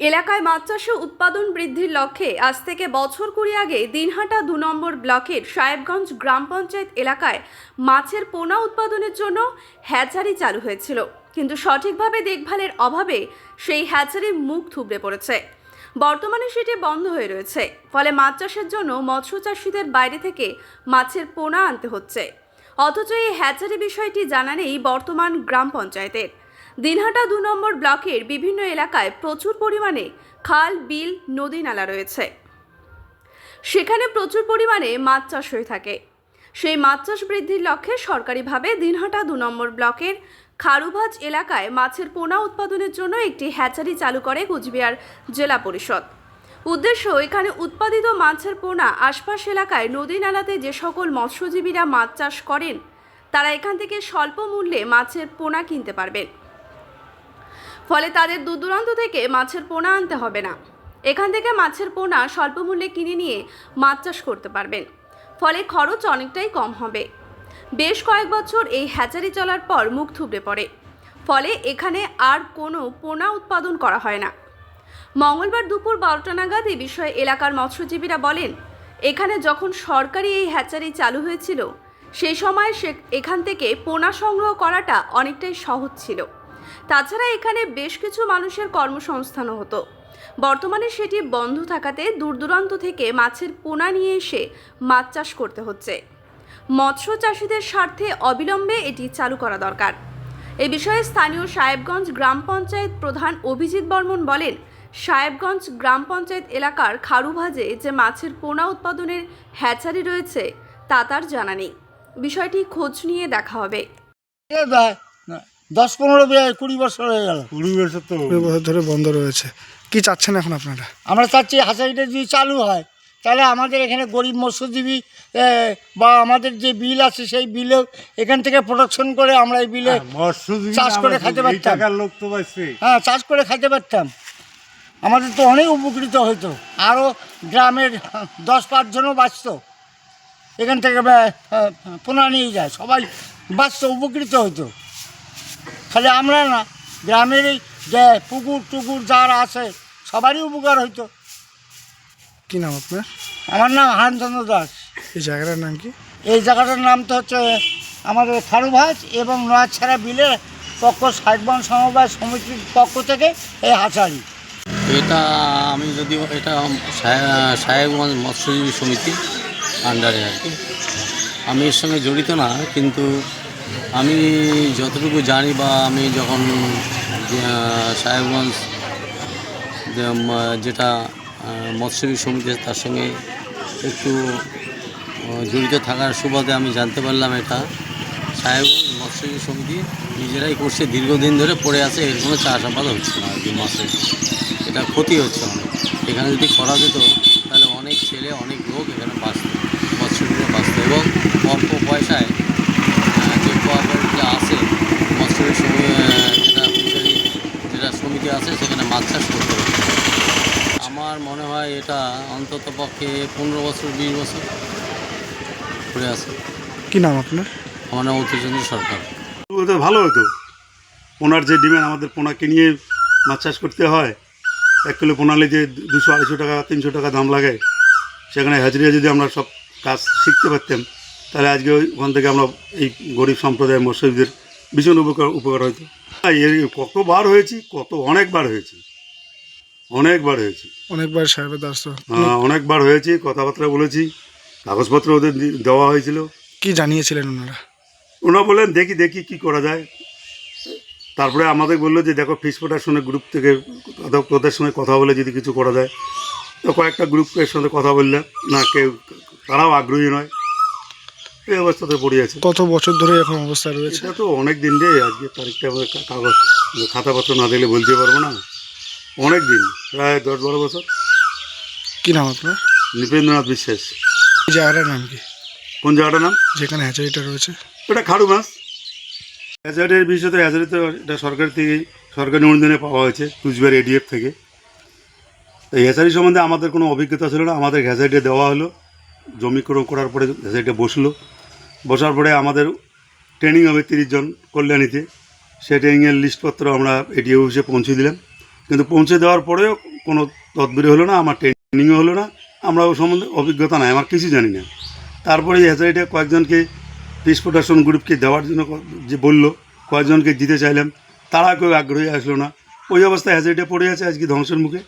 এলাকায় মাছ চাষে উৎপাদন বৃদ্ধির লক্ষ্যে আজ থেকে বছর কুড়ি আগে দিনহাটা দু নম্বর ব্লকের সাহেবগঞ্জ গ্রাম পঞ্চায়েত এলাকায় মাছের পোনা উৎপাদনের জন্য হ্যাচারি চালু হয়েছিল। কিন্তু সঠিকভাবে দেখভালের অভাবে সেই হ্যাচারি মুখ থুবড়ে পড়েছে। বর্তমানে সেটি বন্ধ হয়ে রয়েছে। ফলে মাছ চাষের জন্য মৎস্য চাষিদের বাইরে থেকে মাছের পোনা আনতে হচ্ছে। অথচ এই হ্যাচারি বিষয়টি জানা নেই বর্তমান গ্রাম পঞ্চায়েতের। দিনহাটা দু নম্বর ব্লকের বিভিন্ন এলাকায় প্রচুর পরিমাণে খাল, বিল, নদী নালা রয়েছে। সেখানে প্রচুর পরিমাণে মাছ চাষ হয়ে থাকে। সেই মাছ চাষ বৃদ্ধির লক্ষ্যে সরকারিভাবে দিনহাটা দু নম্বর ব্লকের খারুভাজ এলাকায় মাছের পোনা উৎপাদনের জন্য একটি হ্যাচারি চালু করে কুচবিহার জেলা পরিষদ। উদ্দেশ্য, এখানে উৎপাদিত মাছের পোনা আশপাশ এলাকায় নদী নালাতে যে সকল মৎস্যজীবীরা মাছ চাষ করেন, তারা এখান থেকে স্বল্প মূল্যে মাছের পোনা কিনতে পারবেন। ফলে তাদের দূর দূরান্ত থেকে মাছের পোনা আনতে হবে না। এখান থেকে মাছের পোনা স্বল্প মূল্যে কিনে নিয়ে মাছ চাষ করতে পারবেন। ফলে খরচ অনেকটাই কম হবে। বেশ কয়েক বছর এই হ্যাচারি চলার পর মুখ থুবড়ে পড়ে। ফলে এখানে আর কোনো পোনা উৎপাদন করা হয় না। মঙ্গলবার দুপুর বারোটা নাগাদ এই বিষয়ে এলাকার মৎস্যজীবীরা বলেন, এখানে যখন সরকারি এই হ্যাচারি চালু হয়েছিল, সেই সময় সে, এখান থেকে পোনা সংগ্রহ করাটা অনেকটাই সহজ ছিল। তাছাড়া এখানে বেশ কিছু মানুষের কর্মসংস্থানও হতো। বর্তমানে সেটি বন্ধ থাকাতে দূর দূরান্ত থেকে মাছের পোনা নিয়ে এসে মাছ চাষ করতে হচ্ছে। মৎস্য চাষিদের স্বার্থে অবিলম্বে এটি চালু করা দরকার। এ বিষয়ে স্থানীয় সাহেবগঞ্জ গ্রাম পঞ্চায়েত প্রধান অভিজিৎ বর্মন বলেন, সাহেবগঞ্জ গ্রাম পঞ্চায়েত এলাকার খারুভাজে যে মাছের পোনা উৎপাদনের হ্যাচারি রয়েছে, তা তার জানা নেই। বিষয়টি খোঁজ নিয়ে দেখা হবে। দশ পনেরো কুড়ি বছর হয়ে গেল। কুড়ি বছর তো। কুড়ি বছর ধরে বন্ধ রয়েছে। কি চাচ্ছেন এখন আপনারা? আমরা চাচ্ছি হাসারিটা যদি চালু হয় তাহলে আমাদের এখানে গরিব মৎস্যজীবী বা আমাদের যে বিল আছে সেই বিলেও এখান থেকে প্রোডাকশন করে আমরা এই বিলে মৎস্যজীবী চাষ করে খেতে পারতাম। লোক তো হ্যাঁ চাষ করে খাইতে পারতাম। আমাদের তো অনেক উপকৃত হতো আরও গ্রামের দশ পাঁচজনও বাঁচত। এখান থেকে পোনা নিয়ে যায়। সবাই বাঁচত উপকৃত হতো খালি আমরা না গ্রামের এই যে পুকুর টুকুর যারা আছে সবারই উপকার হইতো। কি নাম আপনার? আমার নাম হানচন্দ্র দাস। এই জায়গাটার নাম কি? এই জায়গাটার নাম তো হচ্ছে আমাদের খারুভাজ এবং নোয়াছাড়া বিলের পক্ষ সাইবন সমবায় সমিতির পক্ষ থেকে এই হাঁচারি এটা আমি যদি এটা সাহে- সাহেবগঞ্জ মৎস্যজীবী সমিতি আন্ডারে আর কি। আমি এর সঙ্গে জড়িত না কিন্তু আমি যতটুকু জানি বা আমি যখন সাহেবগঞ্জ যেটা মৎস্যজীবী সমিতি তার সঙ্গে একটু জড়িত থাকার সুবাদে আমি জানতে পারলাম এটা। সাহেবগঞ্জ মৎস্যজীবী সমিতি নিজেরাই করছে, দীর্ঘদিন ধরে পড়ে আছে, এর কোনো চাষাবাদ হচ্ছে না আর কি মাছের এটা ক্ষতি হচ্ছে অনেক। এখানে যদি করা যেত, তাহলে অনেক ছেলে, অনেক লোক এখানে বাঁচত, মৎস্যজীবীরা বাঁচত এবং অল্প পয়সায় আহ, যে কোঅপারেটিভ আছে মৎস্যজীবী সমি আহ, যেটা ফিশারি যেটা আছে সেখানে মাছ চাষ করতে হবে। আমার মনে হয় এটা অন্তত পক্ষে পনেরো বছর বিশ বছর পড়ে আছে। কি নাম আপনার? আমার নাম অতুচন্দ্র সরকার। ভালো হতো। পোনার যে ডিমান্ড আমাদের পোনাকে নিয়ে মাছ চাষ করতে হয় এক কিলো পোনালে যে দুশো আড়াইশো টাকা তিনশো টাকা দাম লাগে। সেখানে হাজিরা যদি আমরা সব কাজ শিখতে পারতাম তাহলে আজকে ওই- ওখান থেকে আমরা এই গরিব সম্প্রদায়ের মৎস্যজীবীদের ভীষণ উপকার উপকার হতো। এর কতবার হয়েছি কত অনেকবার হয়েছি। অনেকবার হয়েছি। অনেকবার সাহেবের দ্বারস্থ হ্যাঁ অনেকবার হয়েছি কথাবার্তা বলেছি কাগজপত্র ওদের দি- দেওয়া হয়েছিল। কি জানিয়েছিলেন ওনারা? ওনারা বললেন দেখি দেখি কি করা যায়। তারপরে আমাদের বলল যে দেখো ফিস প্রোডাকশনের গ্রুপ থেকে তোদের সঙ্গে কথা বলে যদি কিছু করা যায়। তো কয়েকটা গ্রুপের সঙ্গে কথা বললাম। না কেউ তারাও আগ্রহী নয়। এই অবস্থাতে পড়ে আছে। কত বছর ধরে এখন অবস্থা রয়েছে? এটা তো অনেক দিন রে আজকে তারিখটা আমাদের কা- কাগজ খাতাপত্র না দিলে বলতে পারব না। অনেক দিন প্রায় দশ বারো বছর। কি নাম আপনার? নৃপেন্দ্রনাথ বিশ্বাস। এই জায়গাটার নাম কি? কোন জায়গাটার নাম? যেখানে হ্যাচারিটা রয়েছে। ওটা খাড়ু মাছ। হ্যাজার্ডের বিষয় তো হ্যাজারি তো এটা সরকার থেকে সরকারি অনুদানে পাওয়া হয়েছে কুচবিহার এডিএফ থেকে। তো হ্যাচারি সম্বন্ধে আমাদের কোনো অভিজ্ঞতা ছিল না। আমাদের হ্যাচারিটা দেওয়া হলো। জমিকরণ করার পরে হ্যাচারিটা বসল। বসার পরে আমাদের ট্রেনিং হবে তিরিশ জন কল্যাণীতে। সে ট্রেনিংয়ের লিস্টপত্র আমরা এডিও অফিসে পৌঁছে দিলাম। কিন্তু পৌঁছে দেওয়ার পরেও কোনো তদবিরি হলো না, আমার ট্রেনিংও হলো না। আমরা ও সম্বন্ধে অভিজ্ঞতা নাই, আমার কিছু জানি না। তারপরে এই কয়েকজনকে ফিস প্রোডাকশন গ্রুপকে দেওয়ার জন্য যে বলল, কয়েকজনকে দিতে চাইলাম। তারা কেউ আগ্রহী আসলো না। ওই অবস্থায় হ্যাচারিটা পড়ে আছে আজকে ধ্বংসের মুখে।